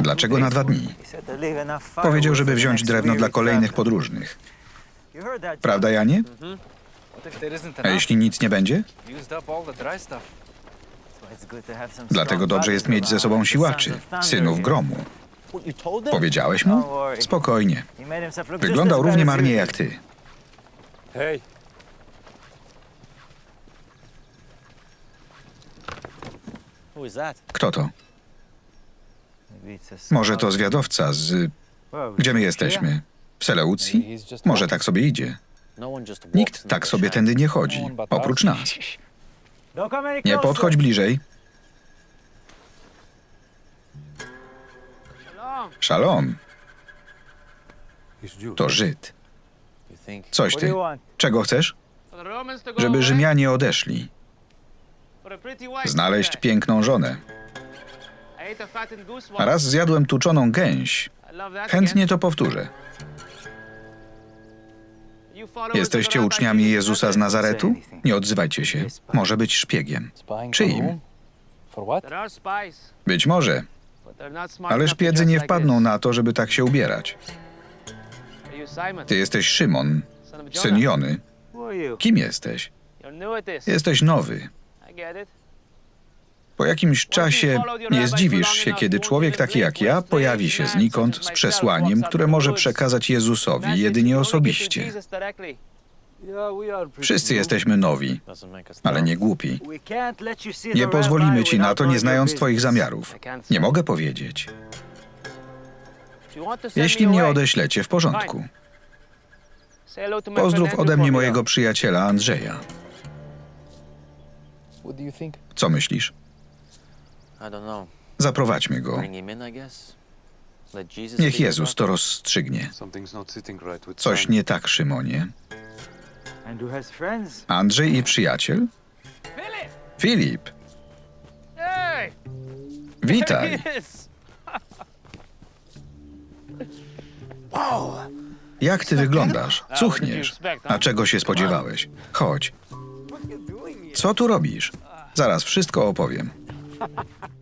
Dlaczego na dwa dni? Powiedział, żeby wziąć drewno dla kolejnych podróżnych. Prawda, Janie? A jeśli nic nie będzie? Dlatego dobrze jest mieć ze sobą siłaczy, synów gromu. Powiedziałeś mu? Spokojnie. Wyglądał równie marnie jak ty. Hey, Kto to? Może to zwiadowca z... Gdzie my jesteśmy? W Seleucji? Może tak sobie idzie. Nikt tak sobie tędy nie chodzi, oprócz nas. Nie podchodź bliżej. Szalom, to Żyd. Coś ty. Czego chcesz? Żeby Rzymianie odeszli. Znaleźć piękną żonę. Raz zjadłem tuczoną gęś. Chętnie to powtórzę. Jesteście uczniami Jezusa z Nazaretu? Nie odzywajcie się. Może być szpiegiem. Czyim? Być może, ale szpiedzy nie wpadną na to, żeby tak się ubierać. Ty jesteś Szymon, syn Jony. Kim jesteś? Jesteś nowy. Po jakimś czasie nie zdziwisz się, kiedy człowiek taki jak ja pojawi się znikąd z przesłaniem, które może przekazać Jezusowi jedynie osobiście. Wszyscy jesteśmy nowi, ale nie głupi. Nie pozwolimy ci na to, nie znając twoich zamiarów. Nie mogę powiedzieć. Jeśli mnie odeślecie, w porządku. Pozdrów ode mnie mojego przyjaciela Andrzeja. Co myślisz? Zaprowadźmy go. Niech Jezus to rozstrzygnie. Coś nie tak, Szymonie. Andrzej i przyjaciel? Filip! Witaj! Jak ty wyglądasz? Cuchniesz. A czego się spodziewałeś? Chodź. Co tu robisz? Zaraz wszystko opowiem. Ha ha ha!